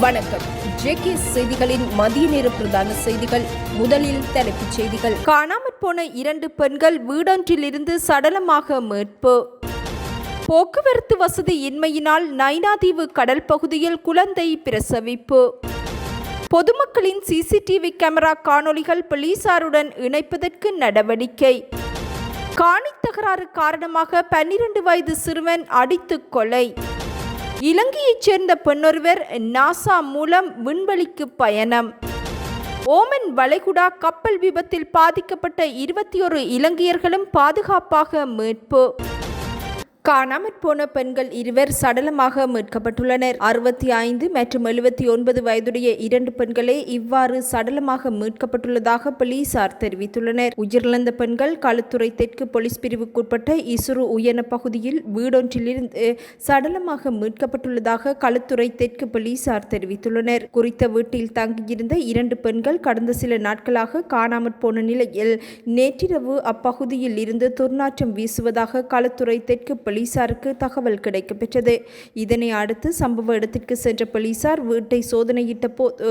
வணக்கம். ஜேகே செய்திகளின் மதிய நேர பிரதான செய்திகள் முதலில் தலைப்புச் செய்திகள். காணாமற் போன இரண்டு பெண்கள் வீடொன்றிலிருந்து சடலமாக மீட்பு. போக்குவரத்து வசதி இன்மையினால் நைனாதீவு கடல் பகுதியில் குழந்தை பிரசவிப்பு. பொதுமக்களின் சிசிடிவி கேமரா காணொளிகள் போலீசாருடன் இணைப்பதற்கு நடவடிக்கை. காணி தகராறு காரணமாக பன்னிரண்டு வயது சிறுவன் அடித்து கொலை. இலங்கையைச் சேர்ந்த பெண்ணொருவர் நாசா மூலம் விண்வெளிக்கு பயணம். ஓமன் வளைகுடா கப்பல் விபத்தில் பாதிக்கப்பட்ட இருபத்தி ஒரு இலங்கையர்களும் பாதுகாப்பாக மீட்பு. காணாமற் போன பெண்கள் இருவர் சடலமாக மீட்கப்பட்டுள்ளனர். அறுபத்தி ஐந்து மற்றும் எழுபத்தி ஒன்பது வயதுடைய இரண்டு பெண்களே இவ்வாறு சடலமாக மீட்கப்பட்டுள்ளதாக போலீசார் தெரிவித்துள்ளனர். உயிரிழந்த பெண்கள் களுத்துறை தெற்கு போலீஸ் பிரிவுக்குட்பட்ட இசுரு உயன பகுதியில் வீடொன்றிலிருந்து சடலமாக மீட்கப்பட்டுள்ளதாக களுத்துறை தெற்கு போலீசார் தெரிவித்துள்ளனர். குறித்த வீட்டில் தங்கியிருந்த இரண்டு பெண்கள் கடந்த சில நாட்களாக காணாமற் போன நிலையில் நேற்றிரவு அப்பகுதியில் இருந்து துர்நாற்றம் வீசுவதாக களுத்துறை தெற்கு போலீசாருக்கு தகவல் கிடைக்கப்பெற்றது. இதனை அடுத்து சம்பவ இடத்திற்கு சென்ற போலீசார் வீட்டை சோதனையிட்ட போது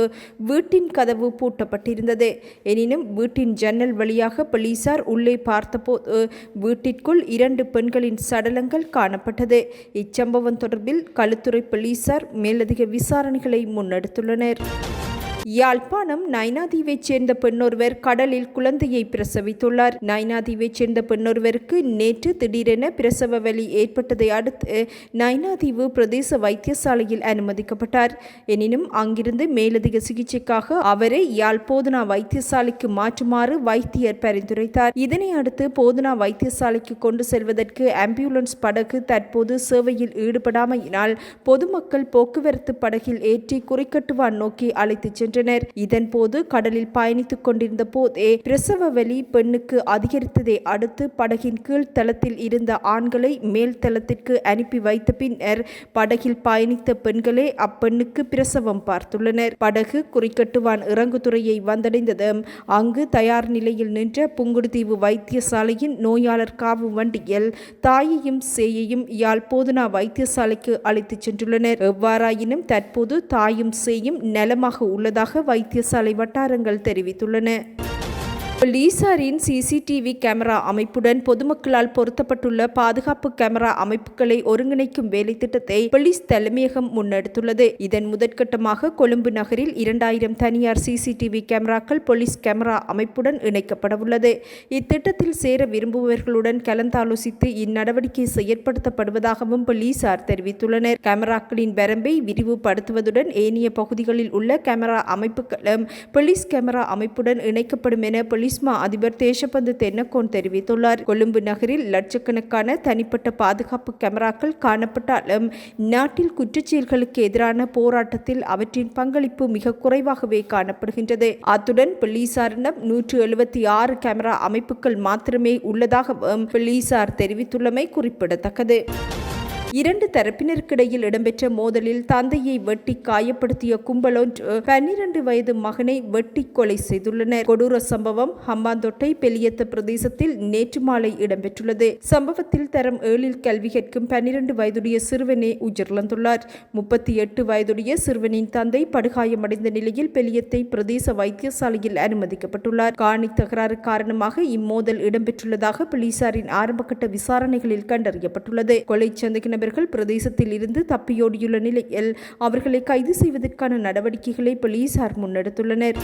வீட்டின் கதவு பூட்டப்பட்டிருந்தது. எனினும் வீட்டின் ஜன்னல் வழியாக போலீசார் உள்ளே பார்த்தபோது வீட்டிற்குள் இரண்டு பெண்களின் சடலங்கள் காணப்பட்டது. இச்சம்பவம் தொடர்பில் களுத்துறை போலீசார் மேலதிக விசாரணைகளை முன்னெடுத்துள்ளனர். யாழ்ப்பாணம் நைனாதீவைச் சேர்ந்த பெண்ணொருவர் கடலில் குழந்தையை பிரசவித்துள்ளார். நைனாதீவைச் சேர்ந்த பெண்ணொருவருக்கு நேற்று திடீரென பிரசவ வலி ஏற்பட்டதை அடுத்து நைனாதீவு பிரதேச வைத்தியசாலையில் அனுமதிக்கப்பட்டார். எனினும் அங்கிருந்து மேலதிக சிகிச்சைக்காக அவரை யாழ் போதனா வைத்தியசாலைக்கு மாற்றுமாறு வைத்தியர் பரிந்துரைத்தார். இதனை அடுத்து போதனா வைத்தியசாலைக்கு கொண்டு செல்வதற்கு ஆம்புலன்ஸ் படகு தற்போது சேவையில் ஈடுபடாமையினால் பொதுமக்கள் போக்குவரத்து படகில் ஏற்றி குறிக்கட்டுவான் நோக்கி அழைத்துச் சென்றனர். இதன்போது கடலில் பயணித்துக் கொண்டிருந்த போதே பிரசவ வலி பெண்ணுக்கு அதிகரித்ததை அடுத்து படகின் கீழ் தளத்தில் இருந்த ஆண்களை மேல் தளத்திற்கு அனுப்பி வைத்த பின்னர் படகில் பயணித்த பெண்களே அப்பெண்ணுக்கு பிரசவம் பார்த்துள்ளனர். படகு குறிக்கட்டுவான் இறங்குதுறையை வந்தடைந்ததும் அங்கு தயார் நிலையில் நின்ற புங்குடுதீவு வைத்தியசாலையின் நோயாளர் காவு வண்டியில் தாயையும் சேயையும் யாழ் போதனா வைத்தியசாலைக்கு அழைத்துச் சென்றுள்ளனர். எவ்வாறாயினும் தற்போது தாயும் சேயும் நலமாக உள்ளதாக வைத்தியசாலை வட்டாரங்கள் தெரிவித்துள்ளன. லீசாரின் சிசிடிவி கேமரா அமைப்புடன் பொதுமக்களால் பொருத்தப்பட்டுள்ள பாதுகாப்பு கேமரா அமைப்புகளை ஒருங்கிணைக்கும் வேலை திட்டத்தை போலீஸ் தலைமையகம் முன்னெடுத்துள்ளது. இதன் முதற்கட்டமாக கொழும்பு நகரில் இரண்டாயிரம் தனியார் சிசிடிவி கேமராக்கள் போலீஸ் கேமரா அமைப்புடன் இணைக்கப்படவுள்ளது. இத்திட்டத்தில் சேர விரும்புபவர்களுடன் கலந்தாலோசித்து இந்நடவடிக்கை செயற்படுத்தப்படுவதாகவும் போலீசார் தெரிவித்துள்ளனர். கேமராக்களின் வரம்பை விரிவுபடுத்துவதுடன் ஏனைய பகுதிகளில் உள்ள கேமரா அமைப்புகளும் போலீஸ் கேமரா அமைப்புடன் இணைக்கப்படும் என போலீஸ் மா அதிபர் தேசபந்து தென்னக்கோன் தெரிவித்துள்ளார். கொழும்பு நகரில் லட்சக்கணக்கான தனிப்பட்ட பாதுகாப்பு கேமராக்கள் காணப்பட்டாலும் நாட்டில் குற்றச்செயல்களுக்கு எதிரான போராட்டத்தில் அவற்றின் பங்களிப்பு மிக குறைவாகவே காணப்படுகின்றது. அத்துடன் போலீசாரிடம் நூற்று எழுபத்தி ஆறு கேமரா அமைப்புகள் மாத்திரமே உள்ளதாகவும் போலீசார் தெரிவித்துள்ளமை குறிப்பிடத்தக்கது. இரண்டு தரப்பினருக்கிடையில் இடம்பெற்ற மோதலில் தந்தையை வெட்டி காயப்படுத்திய கும்பலொன்று பன்னிரண்டு வயது மகனை வெட்டி கொலை செய்துள்ளனர். கொடூர சம்பவம் ஹம்பாந்தொட்டை பெலியத்த பிரதேசத்தில் நேற்று மாலை இடம்பெற்றுள்ளது. சம்பவத்தில் தரம் ஏழில் கல்வி கற்கும் பன்னிரண்டு வயதுடைய சிறுவனே உயிரிழந்துள்ளார். முப்பத்தி எட்டு வயதுடைய சிறுவனின் தந்தை படுகாயமடைந்த நிலையில் பெலியத்தை பிரதேச வைத்தியசாலையில் அனுமதிக்கப்பட்டுள்ளார். காணி தகராறு காரணமாக இம்மோதல் இடம்பெற்றுள்ளதாக போலீசாரின் ஆரம்பகட்ட விசாரணைகளில் கண்டறியப்பட்டுள்ளது. கொலை சந்தகின நபர்கள் பிரதேசத்தில் இருந்து தப்பியோடியுள்ள நிலையில் அவர்களை கைது செய்வதற்கான நடவடிக்கைகளை போலீசார் முன்னெடுத்துள்ளனர்.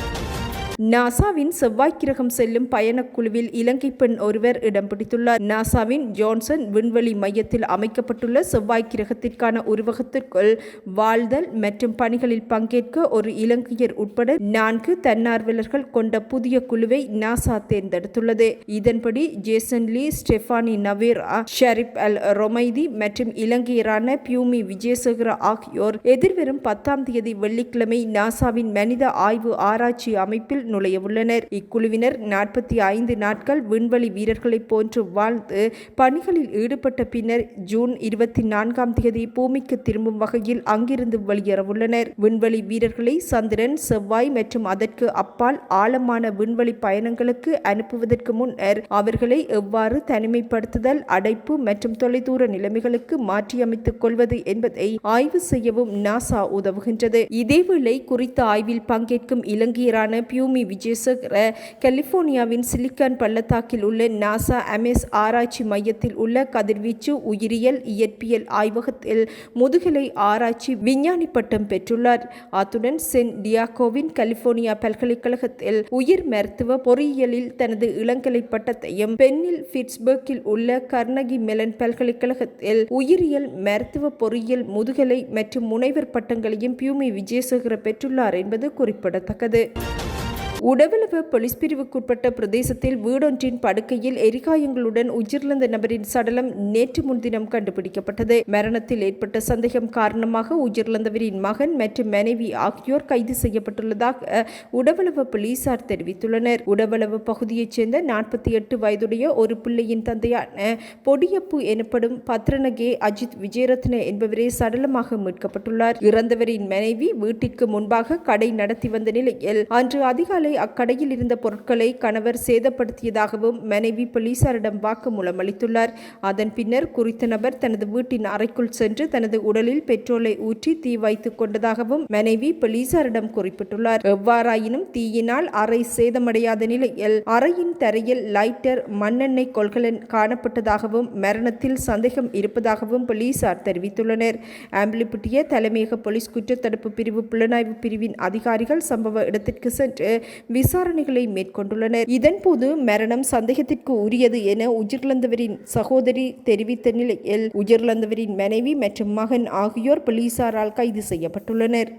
நாசாவின் செவ்வாய் கிரகம் செல்லும் பயணக்குழுவில் இலங்கை பெண் ஒருவர் இடம் பிடித்துள்ளார் நாசாவின் ஜான்சன் விண்வெளி மையத்தில் அமைக்கப்பட்டுள்ள செவ்வாய் கிரகத்திற்கான உருவகத்திற்குள் வாழ்தல் மற்றும் பணிகளில் பங்கேற்க ஒரு இலங்கையர் உட்பட நான்கு தன்னார்வலர்கள் கொண்ட புதிய குழுவை நாசா தேர்ந்தெடுத்துள்ளது. இதன்படி Jason Lee Stephanie Navarro Shareef Al Romaithi மற்றும் இலங்கையரான பியூமி விஜயசேகர ஆகியோர் எதிர்வரும் பத்தாம் தேதி வெள்ளிக்கிழமை நாசாவின் மனித ஆய்வு ஆராய்ச்சி அமைப்பில் நுழையவுள்ளனர் இக்குழுவினர் நாற்பத்தி ஐந்து நாட்கள் விண்வெளி வீரர்களைப் போன்று வாழ்ந்து பணிகளில் ஈடுபட்ட பின்னர் ஜூன் இருபத்தி நான்காம் தேதி பூமிக்கு திரும்பும் வகையில் அங்கிருந்து வெளியேறவுள்ளனர் விண்வெளி வீரர்களை சந்திரன் செவ்வாய் மற்றும் அதற்கு அப்பால் ஆழமான விண்வெளி பயணங்களுக்கு அனுப்புவதற்கு முன்னர் அவர்களை எவ்வாறு தனிமைப்படுத்துதல் அடைப்பு மற்றும் தொலைதூர நிலைமைகளுக்கு மாற்றியமைத்துக் கொள்வது என்பதை ஆய்வு செய்யவும் நாசா உதவுகின்றது. இதேவேளை குறித்த ஆய்வில் பங்கேற்கும் இலங்கையரான பியூமி விஜயசேகர கலிபோர்னியாவின் சிலிக்கான் பள்ளத்தாக்கில் உள்ள நாசா அமெஸ் ஆராய்ச்சி மையத்தில் உள்ள கதிர்வீச்சு உயிரியல் இயற்பியல் ஆய்வகத்தில் முதுகலை ஆராய்ச்சி விஞ்ஞானி பட்டம் பெற்றுள்ளார். அத்துடன் சென் டியாகோவின் கலிபோர்னியா பல்கலைக்கழகத்தில் உயிர் மருத்துவ பொறியியலில் தனது இளங்கலை பட்டத்தையும் பென்னில் பிட்ஸ்பர்க்கில் உள்ள கர்னகி மெலன் பல்கலைக்கழகத்தில் உயிரியல் மருத்துவ பொறியியல் முதுகலை மற்றும் முனைவர் பட்டங்களையும் பியூமி விஜயசேகர பெற்றுள்ளார் என்பது குறிப்பிடத்தக்கது. உடவளவு போலீஸ் பிரிவுக்குட்பட்ட பிரதேசத்தில் வீடொன்றின் படுக்கையில் எரிகாயங்களுடன் உயிரிழந்த நபரின் சடலம் நேற்று முன்தினம் கண்டுபிடிக்கப்பட்டது. மரணத்தில் ஏற்பட்ட சந்தேகம் காரணமாக உயிரிழந்தவரின் மகன் மற்றும் மனைவி ஆகியோர் கைது செய்யப்பட்டுள்ளதாக உடவளவு போலீசார் தெரிவித்துள்ளனர். உடவளவு பகுதியைச் சேர்ந்த நாற்பத்தி எட்டு வயதுடைய ஒரு பிள்ளையின் தந்தையான பொடியப்பு எனப்படும் பத்ரனகே அஜித் விஜயரத்ன என்பவரே சடலமாக மீட்கப்பட்டுள்ளார். இறந்தவரின் மனைவி வீட்டிற்கு முன்பாக கடை நடத்தி வந்த நிலையில் அன்று அதிகாலை அதிகாலை அக்கடையில் இருந்த பொருட்களை கணவர் சேதப்படுத்தியதாகவும் மனைவி போலீசாரிடம் வாக்குமூலம் அளித்துள்ளார். அதன் பின்னர் குறித்த நபர் தனது வீட்டின் அறைக்குள் சென்று தனது உடலில் பெட்ரோலை ஊற்றி தீ வைத்துக் கொண்டதாகவும் மனைவி போலீசாரிடம் குறிப்பிட்டுள்ளார். எவ்வாறாயினும் தீயினால் அறை சேதமடையாத நிலையில் அறையின் தரையில் லைட்டர் மண்ணெண்ணெய் கொள்கலன் காணப்பட்டதாகவும் மரணத்தில் சந்தேகம் இருப்பதாகவும் போலீசார் தெரிவித்துள்ளனர். ஆம்பிளிப்பட்டிய தலைமையக போலீஸ் குற்றத்தடுப்பு பிரிவு புலனாய்வு பிரிவின் அதிகாரிகள் சம்பவ இடத்திற்கு சென்று விசாரணைகளை மேற்கொண்டுள்ளனர். இதன்போது மரணம் சந்தேகத்திற்கு உரியது என உயிரிழந்தவரின் சகோதரி தெரிவித்த நிலையில் உயிரிழந்தவரின் மனைவி மற்றும் மகன் ஆகியோர் போலீசாரால் கைது செய்யப்பட்டுள்ளனர்.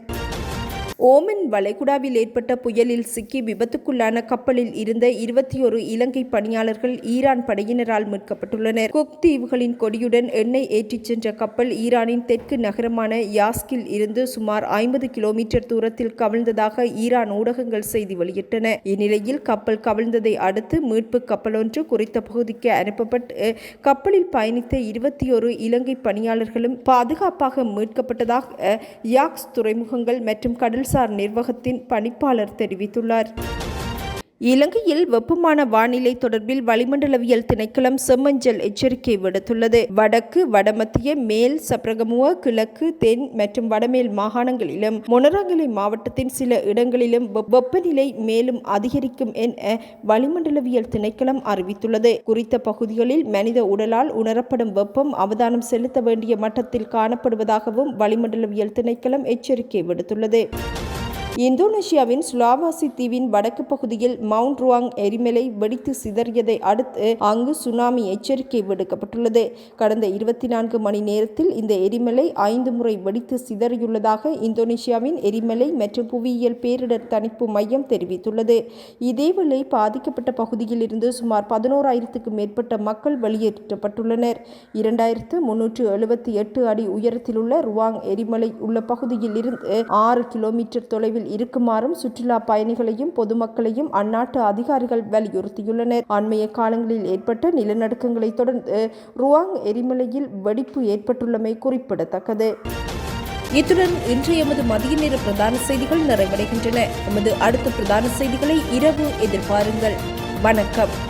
ஓமன் வளைகுடாவில் ஏற்பட்ட புயலில் சிக்கி விபத்துக்குள்ளான கப்பலில் இருந்த இருபத்தி ஒரு இலங்கை பணியாளர்கள் ஈரான் படையினரால் மீட்கப்பட்டுள்ளனர். குக் தீவுகளின் கொடியுடன் எண்ணெய் ஏற்றிச் சென்ற கப்பல் ஈரானின் தெற்கு நகரமான யாஸ்கில் இருந்து சுமார் ஐம்பது கிலோமீட்டர் தூரத்தில் கவிழ்ந்ததாக ஈரான் ஊடகங்கள் செய்தி வெளியிட்டன. இந்நிலையில் கப்பல் கவிழ்ந்ததை அடுத்து மீட்பு கப்பலொன்று குறித்த பகுதிக்கு அனுப்பப்பட்டு கப்பலில் பயணித்த இருபத்தி ஒரு இலங்கை பணியாளர்களும் பாதுகாப்பாக மீட்கப்பட்டதாக யாக்ஸ் துறைமுகங்கள் மற்றும் கடல் கடல்சார் நிர்வாகத்தின் பணிப்பாளர் தெரிவித்துள்ளார். இலங்கையில் வெப்பமான வானிலை தொடர்பில் வளிமண்டலவியல் திணைக்களம் செம்மஞ்சள் எச்சரிக்கை விடுத்துள்ளது. வடக்கு வடமத்திய மேல் சப்ரகமுவ கிழக்கு தென் மற்றும் வடமேல் மாகாணங்களிலும் மொனராங்கலை மாவட்டத்தின் சில இடங்களிலும் வெப்பநிலை மேலும் அதிகரிக்கும் என வளிமண்டலவியல் திணைக்களம் அறிவித்துள்ளது. குறித்த பகுதிகளில் மனித உடலால் உணரப்படும் வெப்பம் அவதானம் செலுத்த வேண்டிய மட்டத்தில் காணப்படுவதாகவும் வளிமண்டலவியல் திணைக்களம் எச்சரிக்கை விடுத்துள்ளது. இந்தோனேஷியாவின் சுலாவாசி தீவின் வடக்கு பகுதியில் மவுண்ட் ருவாங் எரிமலை வெடித்து சிதறியதை அடுத்து அங்கு சுனாமி எச்சரிக்கை விடுக்கப்பட்டுள்ளது. கடந்த இருபத்தி நான்கு மணி நேரத்தில் இந்த எரிமலை ஐந்து முறை வெடித்து சிதறியுள்ளதாக இந்தோனேஷியாவின் எரிமலை மற்றும் புவியியல் பேரிடர் தணிப்பு மையம் தெரிவித்துள்ளது. இதேவேளை பாதிக்கப்பட்ட பகுதியில் இருந்து சுமார் பதினோராயிரத்துக்கும் மேற்பட்ட மக்கள் வெளியேற்றப்பட்டுள்ளனர். இரண்டாயிரத்து முன்னூற்று எழுபத்தி எட்டு அடி உயரத்தில் உள்ள ருவாங் எரிமலை உள்ள பகுதியில் இருந்து ஆறு கிலோமீட்டர் தொலைவில் இருக்குமாறும் சுற்றுலா பயணிகளையும் பொதுமக்களையும் அந்நாட்டு அதிகாரிகள் வலியுறுத்தியுள்ளனர். அண்மைய காலங்களில் ஏற்பட்ட நிலநடுக்கங்களை தொடர்ந்து ருவாங் எரிமலையில் வெடிப்பு ஏற்பட்டுள்ளமை குறிப்பிடத்தக்கது. இத்துடன் இன்று எமது மதிய நேர பிரதான செய்திகள் நிறைவடைகின்றன. எமது அடுத்த பிரதான செய்திகளை இரவு எதிர்பாருங்கள். வணக்கம்.